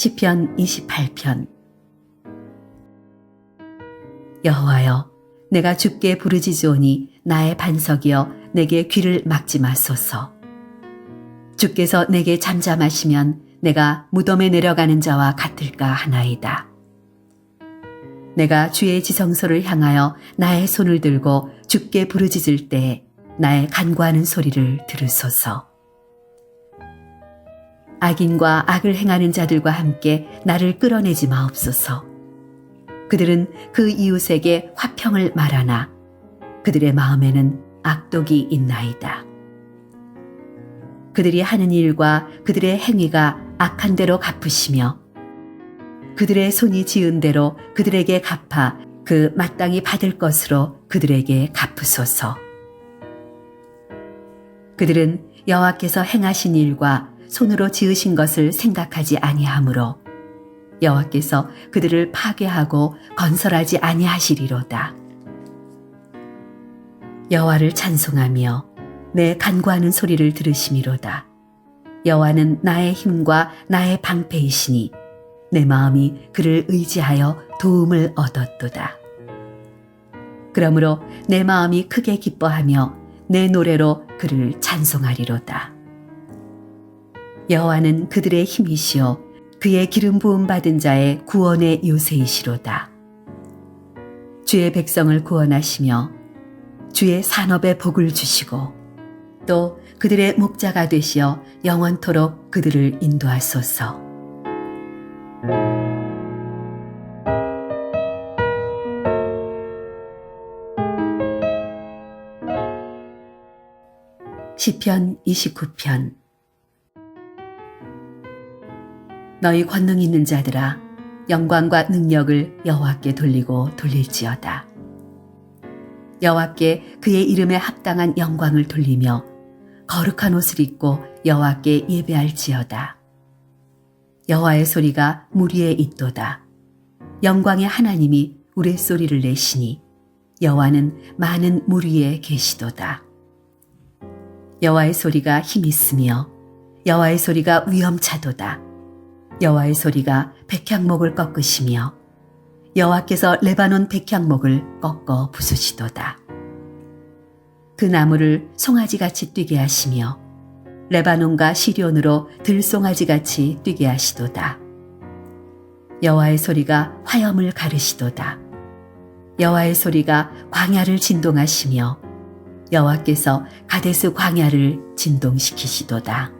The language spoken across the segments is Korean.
시편 28편. 여호와여 내가 주께 부르짖으오니 나의 반석이여 내게 귀를 막지 마소서. 주께서 내게 잠잠하시면 내가 무덤에 내려가는 자와 같을까 하나이다. 내가 주의 지성소를 향하여 나의 손을 들고 주께 부르짖을 때에 나의 간구하는 소리를 들으소서 악인과 악을 행하는 자들과 함께 나를 끌어내지 마옵소서. 그들은 그 이웃에게 화평을 말하나 그들의 마음에는 악독이 있나이다. 그들이 하는 일과 그들의 행위가 악한 대로 갚으시며 그들의 손이 지은 대로 그들에게 갚아 그 마땅히 받을 것으로 그들에게 갚으소서. 그들은 여호와께서 행하신 일과 손으로 지으신 것을 생각하지 아니하므로 여호와께서 그들을 파괴하고 건설하지 아니하시리로다. 여호와를 찬송하며 내 간구하는 소리를 들으심이로다. 여호와는 나의 힘과 나의 방패이시니 내 마음이 그를 의지하여 도움을 얻었도다. 그러므로 내 마음이 크게 기뻐하며 내 노래로 그를 찬송하리로다. 여호와는 그들의 힘이시요 그의 기름 부음 받은 자의 구원의 요새이시로다. 주의 백성을 구원하시며 주의 산업에 복을 주시고 또 그들의 목자가 되시어 영원토록 그들을 인도하소서. 시편 29편 너희 권능 있는 자들아 영광과 능력을 여호와께 돌리고 돌릴지어다. 여호와께 그의 이름에 합당한 영광을 돌리며 거룩한 옷을 입고 여호와께 예배할지어다. 여호와의 소리가 물 위에 있도다. 영광의 하나님이 우레소리를 내시니 여호와는 많은 물 위에 계시도다. 여호와의 소리가 힘 있으며 여호와의 소리가 위엄차도다. 여호와의 소리가 백향목을 꺾으시며 여호와께서 레바논 백향목을 꺾어 부수시도다. 그 나무를 송아지같이 뛰게 하시며 레바논과 시리온으로 들송아지같이 뛰게 하시도다. 여호와의 소리가 화염을 가르시도다. 여호와의 소리가 광야를 진동하시며 여호와께서 가데스 광야를 진동시키시도다.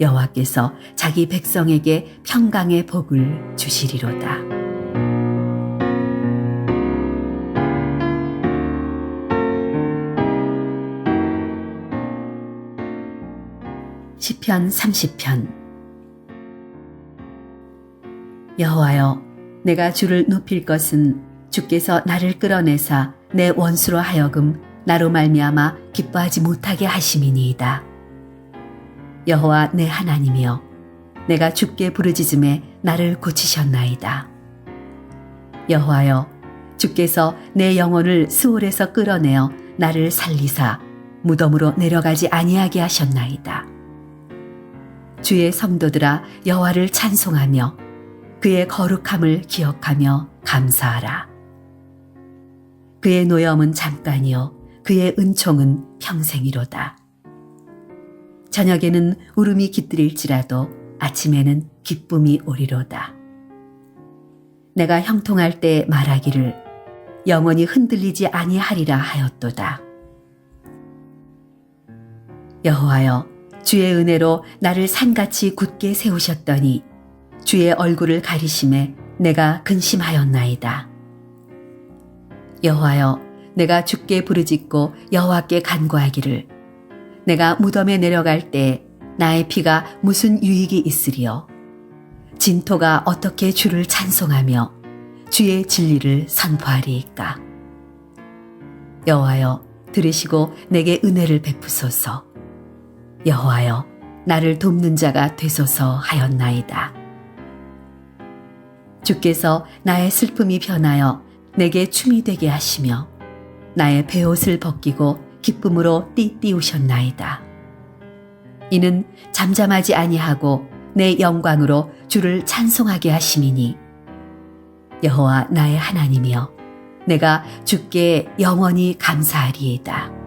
여호와께서 자기 백성에게 평강의 복을 주시리로다. 시편 30편 여호와여 내가 주를 높일 것은 주께서 나를 끌어내사 내 원수로 하여금 나로 말미암아 기뻐하지 못하게 하심이니이다. 여호와 내 하나님이여 내가 주께 부르짖음에 나를 고치셨나이다. 여호와여 주께서 내 영혼을 수월에서 끌어내어 나를 살리사 무덤으로 내려가지 아니하게 하셨나이다. 주의 성도들아 여호와를 찬송하며 그의 거룩함을 기억하며 감사하라. 그의 노염은 잠깐이요 그의 은총은 평생이로다. 저녁에는 울음이 깃들일지라도 아침에는 기쁨이 오리로다. 내가 형통할 때 말하기를 영원히 흔들리지 아니하리라 하였도다. 여호와여 주의 은혜로 나를 산같이 굳게 세우셨더니 주의 얼굴을 가리심에 내가 근심하였나이다. 여호와여 내가 주께 부르짖고 여호와께 간구하기를 내가 무덤에 내려갈 때 나의 피가 무슨 유익이 있으리요 진토가 어떻게 주를 찬송하며 주의 진리를 선포하리이까. 여호와여 들으시고 내게 은혜를 베푸소서. 여호와여 나를 돕는 자가 되소서 하였나이다. 주께서 나의 슬픔이 변하여 내게 춤이 되게 하시며 나의 베옷을 벗기고 기쁨으로 띠띠우셨나이다. 이는 잠잠하지 아니하고 내 영광으로 주를 찬송하게 하심이니 여호와 나의 하나님이여 내가 주께 영원히 감사하리이다.